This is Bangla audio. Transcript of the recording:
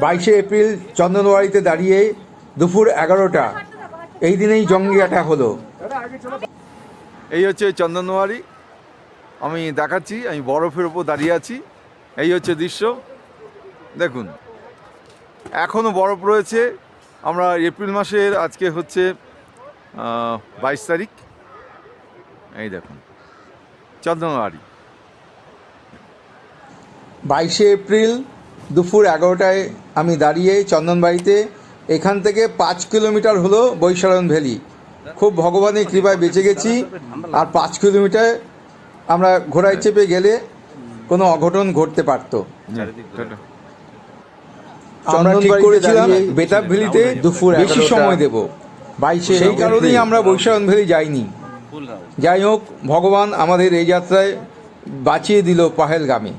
বাইশে এপ্রিল চন্দনবাড়িতে দাঁড়িয়ে দুপুর এগারোটা। এই দিনেই জঙ্গিয়াটা হলো। এই হচ্ছে চন্দনওয়ারি আমি দেখাচ্ছি আমি বরফের ওপর দাঁড়িয়ে আছি। এই হচ্ছে দৃশ্য। দেখুন এখনও বরফ রয়েছে। আমরা এপ্রিল মাসের আজকে হচ্ছে বাইশ তারিখ। এই দেখুন চন্দনওয়ারি বাইশে এপ্রিল দুপুর এগারোটায় আমি দাঁড়িয়ে চন্দনবাড়িতে এখান থেকে পাঁচ কিলোমিটার হলো বৈশালন ভ্যালি। খুব ভগবানের কৃপায় বেঁচে গেছি আর পাঁচ কিলোমিটার আমরা ঘোড়ায় চেপে গেলে কোনো অঘটন ঘটতে পারতো। আমরা ঠিক করেছিলাম বেতাব ভ্যালিতে দুপুর বেশি সময় দেব। বাইশে সেই কারণেই আমরা বৈশালন ভ্যালি যাইনি। যাই হোক ভগবান আমাদের এই যাত্রায় বাঁচিয়ে দিল পাহেলগামে।